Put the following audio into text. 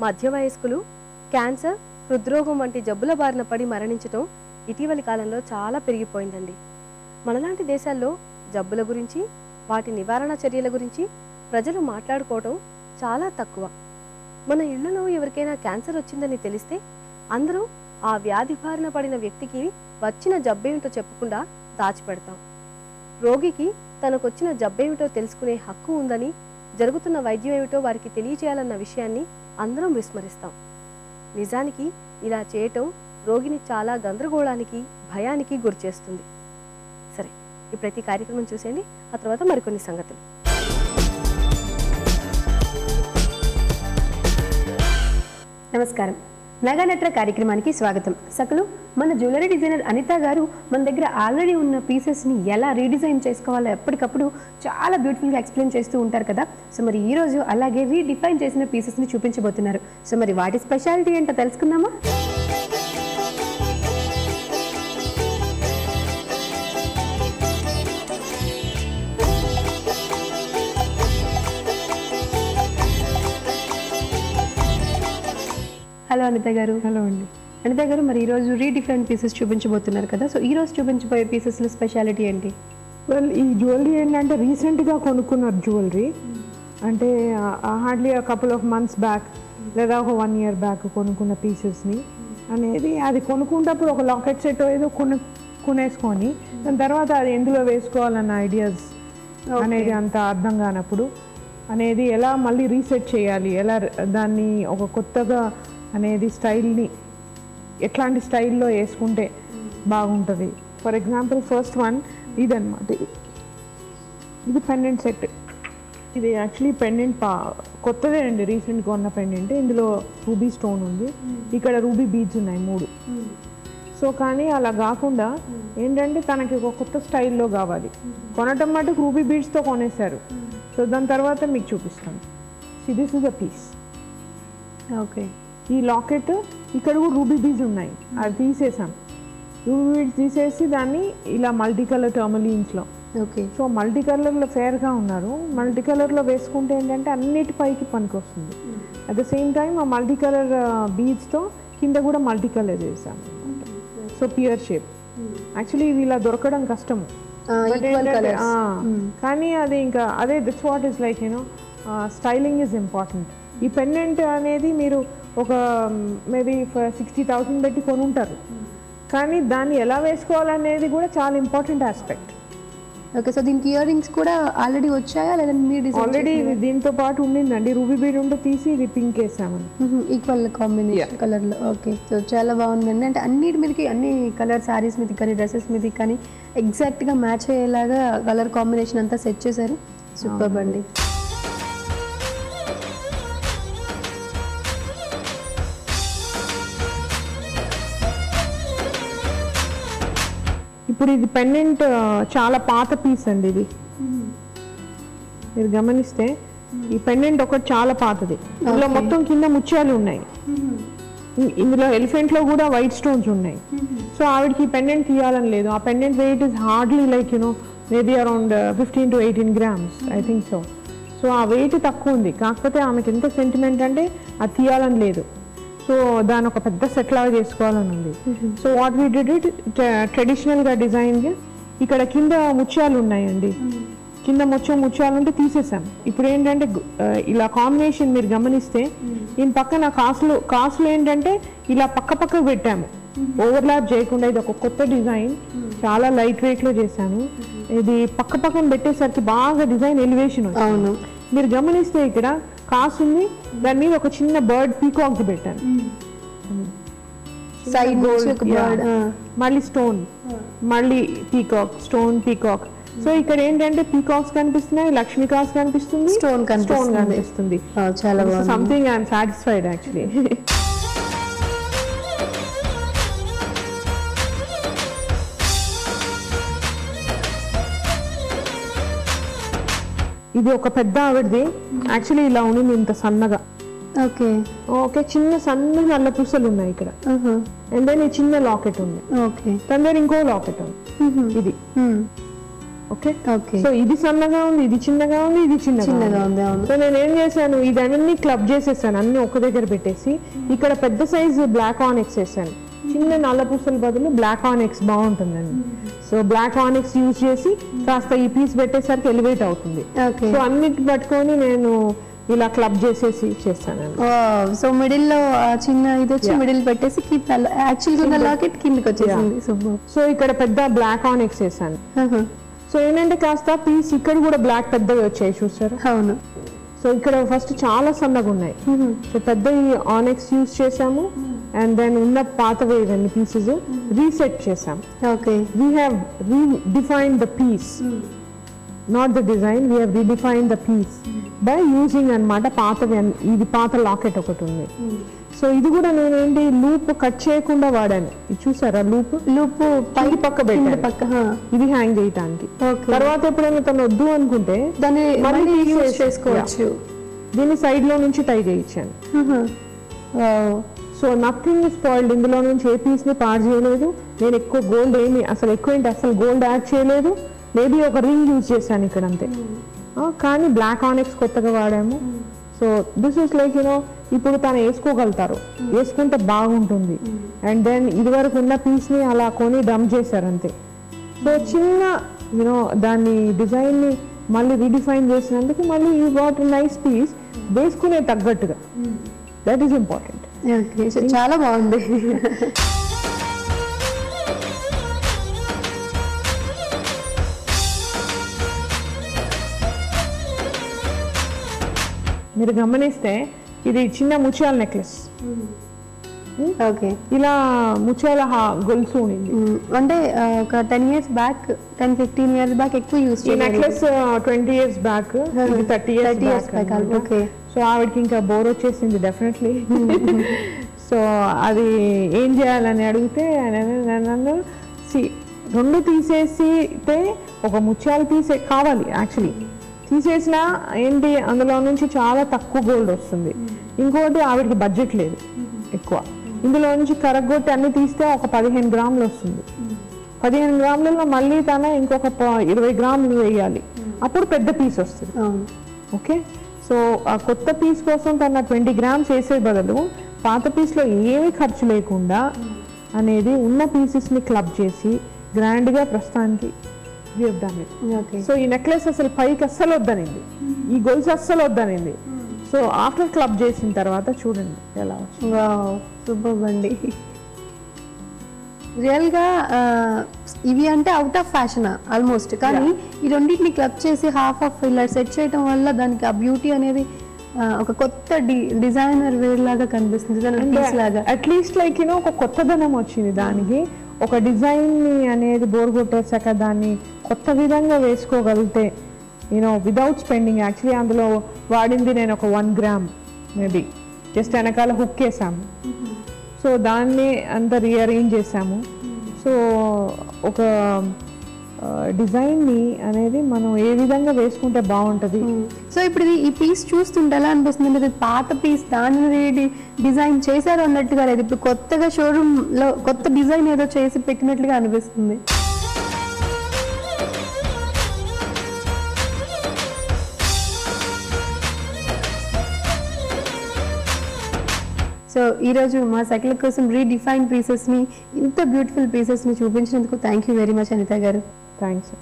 మధ్య వయస్కులు క్యాన్సర్ హృద్రోగం వంటి జబ్బుల బారిన పడి మరణించటం ఇటీవలి కాలంలో చాలా పెరిగిపోయిందండి. మనలాంటి దేశాల్లో జబ్బుల గురించి వాటి నివారణ చర్యల గురించి ప్రజలు మాట్లాడుకోవడం చాలా తక్కువ. మన ఇళ్ళలో ఎవరికైనా క్యాన్సర్ వచ్చిందని తెలిస్తే అందరూ ఆ వ్యాధి బారిన పడిన వ్యక్తికి వచ్చిన జబ్బేమిటో చెప్పకుండా దాచిపెడతాం. రోగికి తనకొచ్చిన జబ్బేమిటో తెలుసుకునే హక్కు ఉందని జరుగుతున్న వైద్యం ఏమిటో వారికి తెలియజేయాలన్న విషయాన్ని అందరం విస్మరిస్తాం. నిజానికి ఇలా చేయటం రోగిని చాలా గందరగోళానికి భయానికి గురిచేస్తుంది సరే ఈ ప్రతి కార్యక్రమం చూసేయండి. ఆ తర్వాత మరికొన్ని సంగతులు. నమస్కారం. నగానట్ర కార్యక్రమానికి స్వాగతం. సకలు మన జ్యువెలరీ డిజైనర్ అనిత గారు మన దగ్గర ఆల్రెడీ ఉన్న పీసెస్ని ఎలా రీడిజైన్ చేసుకోవాలో ఎప్పటికప్పుడు చాలా బ్యూటిఫుల్గా ఎక్స్ప్లెయిన్ చేస్తూ ఉంటారు కదా. సో మరి ఈ రోజు అలాగే రీడిఫైన్ చేసిన పీసెస్ని చూపించబోతున్నారు. సో మరి వాటి స్పెషాలిటీ ఏంటో తెలుసుకుందామా? హలో అనిత గారు? హలో అండి. అనిత గారు మరి ఈరోజు రీడిఫైన్ పీసెస్ చూపించబోతున్నారు కదా. సో ఈ రోజు చూపించబోయే పీసెస్లో స్పెషాలిటీ ఏంటి? వెల్ ఈ జ్యువెలరీ ఏంటంటే రీసెంట్గా కొనుక్కున్నారు జ్యువెలరీ అంటే hardly couple of months back లేదా ఒక వన్ ఇయర్ బ్యాక్ కొనుక్కున్న పీసెస్ని అనేది అది కొనుక్కుంటప్పుడు ఒక లాకెట్ సెట్ ఏదో కొను కొనేసుకొని దాని తర్వాత అది ఎందులో వేసుకోవాలన్న ఐడియాస్ అనేది అంత అర్థం కానప్పుడు అనేది ఎలా మళ్ళీ రీసెట్ చేయాలి ఎలా దాన్ని ఒక కొత్తగా అనేది స్టైల్ని ఎట్లాంటి స్టైల్లో వేసుకుంటే బాగుంటుంది. ఫర్ ఎగ్జాంపుల్ ఫస్ట్ వన్ ఇదన్నమాట. ఇది ఇది పెండెంట్ సెట్ ఇది యాక్చువల్లీ పెండెంట్ పా కొత్తదే అండి రీసెంట్గా ఉన్న పెండెంట్ ఇందులో రూబీ స్టోన్ ఉంది. ఇక్కడ రూబీ బీడ్స్ ఉన్నాయి మూడు. సో కానీ అలా కాకుండా ఏంటంటే తనకి ఒక కొత్త స్టైల్లో కావాలి. కొనటం మటుకు రూబీ బీడ్స్తో కొనేశారు. సో దాని తర్వాత మీకు చూపిస్తాను. This is a piece okay ఈ లాకెట్ ఇక్కడ కూడా రూబీ బీడ్స్ ఉన్నాయి. అది తీసేసాం. రూబీ బీడ్స్ తీసేసి దాన్ని ఇలా మల్టీ కలర్ టర్మలీన్స్లో ఓకే. సో మల్టీ కలర్లో ఫేర్గా ఉన్నారు. మల్టీ కలర్లో వేసుకుంటే ఏంటంటే అన్నిటి పైకి పనికి వస్తుంది. అట్ ద సేమ్ టైం ఆ మల్టీ కలర్ బీడ్స్తో కింద కూడా మల్టీ కలర్ వేసాం సో పియర్ షేప్ యాక్చువల్లీ ఇవి ఇలా దొరకడం కష్టము ఆ, కానీ అది ఇంకా అదే that's what is like you know styling is important ఈ పెండెంట్ అనేది మీరు ఒక మేబీ సిక్స్టీ థౌసండ్ పెట్టి కొనుంటారు. కానీ దాన్ని ఎలా వేసుకోవాలనేది కూడా చాలా ఇంపార్టెంట్ ఆస్పెక్ట్. ఓకే సో దీనికి ఇయర్ రింగ్స్ కూడా ఆల్రెడీ వచ్చాయా? లేదంటే మీరు ఆల్రెడీ దీంతో పాటు ఉండిందండి. రూబీ బీడ్ ఉంటే తీసి ఇది పింక్ వేసామని. ఈక్వల్ కాంబినేషన్ కలర్లో ఓకే సో చాలా బాగుందండి. అంటే అన్నిటి మీదకి అన్ని కలర్ శారీస్ మీదకి కానీ డ్రెస్సెస్ మీదకి కానీ ఎగ్జాక్ట్గా మ్యాచ్ అయ్యేలాగా కలర్ కాంబినేషన్ అంతా సెట్ చేశారు. సూపర్ అండి. ఇప్పుడు ఇది పెండెంట్ చాలా పాత పీస్ అండి ఇది. మీరు గమనిస్తే ఈ పెండెంట్ ఒకటి చాలా పాతది. ఇందులో మొత్తం కింద ముత్యాలు ఉన్నాయి. ఇందులో ఎలిఫెంట్లో కూడా వైట్ స్టోన్స్ ఉన్నాయి. సో ఆవిడకి ఈ పెండెంట్ తీయాలని లేదు. ఆ pendant weight is hardly like you know maybe around fifteen to eighteen grams I think so so ఆ వెయిట్ తక్కువ ఉంది. కాకపోతే ఆమెకి ఎంత సెంటిమెంట్ అంటే అది తీయాలని లేదు. సో దాని ఒక పెద్ద సెట్ లాగా చేసుకోవాలని ఉంది. So what we did it ట్రెడిషనల్గా డిజైన్ ఇక్కడ కింద ముత్యాలు ఉన్నాయండి. కింద ముత్యం ముత్యాలు ఉంటే తీసేసాం. ఇప్పుడు ఏంటంటే ఇలా కాంబినేషన్ మీరు గమనిస్తే దీని పక్కన కాసులు కాసులు ఏంటంటే ఇలా పక్క పక్కకు పెట్టాము. ఓవర్లాప్ చేయకుండా ఇది ఒక కొత్త డిజైన్ చాలా లైట్ వెయిట్లో చేశాను. ఇది పక్క పక్కన పెట్టేసరికి బాగా డిజైన్ ఎలివేషన్ అవును. మీరు గమనిస్తే ఇక్కడ కాసు ఉంది దాని మీద ఒక చిన్న బర్డ్ పీకాక్ పెట్టాను. సైడ్ మళ్ళీ స్టోన్ మళ్ళీ పీకాక్ స్టోన్ పీకాక్ సో ఇక్కడ ఏంటంటే పీకాక్స్ కనిపిస్తున్నాయి కనిపిస్తుంది Stone కనిపిస్తుంది. స్టోన్ కనిపిస్తుంది చాలా సంథింగ్ ఐఎమ్ సాటిస్ఫైడ్ యాక్చువల్లీ ఇది ఒక పెద్ద ఆవిడది. యాక్చువల్లీ ఇలా ఉంది ఇంత సన్నగా. ఓకే. ఓకే చిన్న సన్న నల్ల పూసలు ఉన్నాయి ఇక్కడ. అండ్ దెన్ ఈ చిన్న లాకెట్ ఉంది. ఓకే. తన దగ్గర ఇంకో లాకెట్ ఉంది. ఇది. ఓకే? ఓకే. సో ఇది సన్నగా ఉంది ఇది చిన్నగా ఉంది ఇది చిన్నగా చిన్నగా ఉంది సో నేను ఏం చేశాను ఇదన్నీ క్లబ్ చేసేసాను అన్ని ఒక దగ్గర పెట్టేసి ఇక్కడ పెద్ద సైజు బ్లాక్ ఆనిక్స్ వేసాను. చిన్న నల్ల పూసల బదులు బ్లాక్ ఆనిక్స్ బాగుంటుందండి. సో బ్లాక్ ఆనిక్స్ యూజ్ చేసి కాస్త ఈ పీస్ పెట్టేసరికి ఎలివేట్ అవుతుంది. ఓకే సో అన్నిటి పట్టుకొని నేను ఇలా క్లబ్ చేసేసి చేస్తానండి. సో మిడిల్లో చిన్న ఇది వచ్చి మిడిల్ పెట్టేసి కింద యాక్చువల్ ఉన్న లాకెట్ కిందకి వచ్చేసింది. సో ఇక్కడ పెద్ద బ్లాక్ ఆనిక్స్ వేసాను సో ఏంటంటే కాస్త పీస్ ఇక్కడ కూడా బ్లాక్ పెద్దవి వచ్చాయి చూసారు? అవును. సో ఇక్కడ ఫస్ట్ చాలా సన్నగా ఉన్నాయి సో పెద్ద ఈ ఆనెక్స్ యూస్ చేసాము అండ్ దెన్ ఉన్న పాతవి ఇవన్నీ పీసెస్ రీసెట్ చేసాం okay we have redefine the piece not the design we have redefine the piece by using అన్నమాట పాతవి అన్ని- ఇది పాత లాకెట్ ఒకటి ఉంది. సో ఇది కూడా నేను ఏంటి లూప్ కట్ చేయకుండా వాడాను. ఇది చూసారా లూప్ లూప్ పై పక్క పెట్టాను. పక్క ఇది హ్యాంగ్ చేయటానికి. తర్వాత ఎప్పుడైనా తను వద్దు అనుకుంటే దాన్ని మళ్ళీ చేసుకోవచ్చు. దీన్ని సైడ్లో నుంచి టై చేయించాను. సో నథింగ్ స్పాయిల్డ్ ఇందులో నుంచి ఏ పీస్ని పాడు చేయలేదు. నేను ఎక్కువ గోల్డ్ ఏమి అసలు ఎక్కువ ఏంటి అసలు గోల్డ్ యాడ్ చేయలేదు. మేబీ ఒక రింగ్ యూజ్ చేశాను ఇక్కడ అంతే. ఆ, కానీ బ్లాక్ ఆనెక్స్ కొత్తగా వాడాము. So this is like you know ఇప్పుడు తను వేసుకోగలుగుతారు. వేసుకుంటే బాగుంటుంది. అండ్ దెన్ ఇదివరకు ఉన్న పీస్ని అలా కొని డమ్ చేశారు అంతే. సో చిన్న యూనో దాన్ని డిజైన్ని మళ్ళీ రీడిఫైన్ చేసినందుకు మళ్ళీ యూ గాట్ నైస్ పీస్ వేసుకునే తగ్గట్టుగా. దట్ ఈస్ ఇంపార్టెంట్ చాలా బాగుంది. మీరు గమనిస్తే ఇది చిన్న ముత్యాల నెక్లెస్. ఓకే ఇలా ముత్యాల హా- గొలుసు ఉండింది. అంటే ఆ, ఒక ten years back ten fifteen years back ఎక్కువ యూస్ ఈ necklace twenty years back thirty years back okay so ఆవిడకి ఇంకా బోర్ వచ్చేసింది డెఫినెట్లీ సో అది ఏం చేయాలని అడిగితే నన్ను సి రెండు తీసేసితే ఒక ముత్యాల తీసే కావాలి యాక్చువల్లీ తీసేసినా ఏంటి అందులో నుంచి చాలా తక్కువ గోల్డ్ వస్తుంది. ఇంకోటి ఆవిడకి బడ్జెట్ లేదు ఎక్కువ. ఇందులో నుంచి కరగొట్టి అన్ని తీస్తే ఒక పదిహేను గ్రాములు వస్తుంది. పదిహేను గ్రాములలో మళ్ళీ తన ఇంకొక ఇరవై గ్రాములు వేయాలి. అప్పుడు పెద్ద పీస్ వస్తుంది. ఓకే సో ఆ కొత్త పీస్ కోసం తన ట్వంటీ గ్రామ్స్ వేసే బదులు పాత పీస్లో ఏమీ ఖర్చు లేకుండా అనేది ఉన్న పీసెస్ని క్లబ్ చేసి గ్రాండ్గా ప్రస్తుతానికి ఓకే సో ఈ నెక్లెస్ అసలు పైకి అస్సలు వద్దనింది. ఈ గొలుసు అస్సలు వద్దనింది. సో ఆఫ్టర్ క్లబ్ చేసిన తర్వాత చూడండి ఎలా వచ్చింది. సూపర్ బండి రియల్గా ఆ, ఇవి అంటే అవుట్ ఆఫ్ ఫ్యాషన్ ఆల్మోస్ట్ కానీ ఈ రెండింటిని క్లబ్ చేసి హాఫ్ ఆఫ్ ఇలా సెట్ చేయడం వల్ల దానికి ఆ బ్యూటీ అనేది ఒక కొత్త డిజైనర్ వేర్ లాగా కనిపిస్తుంది లాగా. అట్లీస్ట్ లైక్ యూనో ఒక కొత్తదనం వచ్చింది దానికి. ఒక డిజైన్ని అనేది బోర్ కొట్టేసాక దాన్ని కొత్త విధంగా వేసుకోగలిగితే you know without spending actually అందులో వాడింది నేను ఒక వన్ గ్రామ్ మేబీ జస్ట్ వెనకాల హుక్ వేసాము సో దాన్ని అంతా రీఅరేంజ్ చేసాము సో ఒక డిజైన్ని అనేది మనం ఏ విధంగా వేసుకుంటే బాగుంటుంది? Hmm. సో ఇప్పుడు ఇది ఈ పీస్ చూస్తుంటే ఎలా అనిపిస్తుంది అంటే ఇది పాత పీస్ దాన్ని డిజైన్ చేశారు అన్నట్టుగా లేదు. ఇప్పుడు కొత్తగా షోరూమ్లో కొత్త డిజైన్ ఏదో చేసి పెట్టినట్లుగా అనిపిస్తుంది. సో ఈరోజు మా సైకిల్ కోసం రీడిఫైన్ పీసెస్ని ఇంత బ్యూటిఫుల్ పీసెస్ని చూపించినందుకు thank you very much Anitha garu. Thanks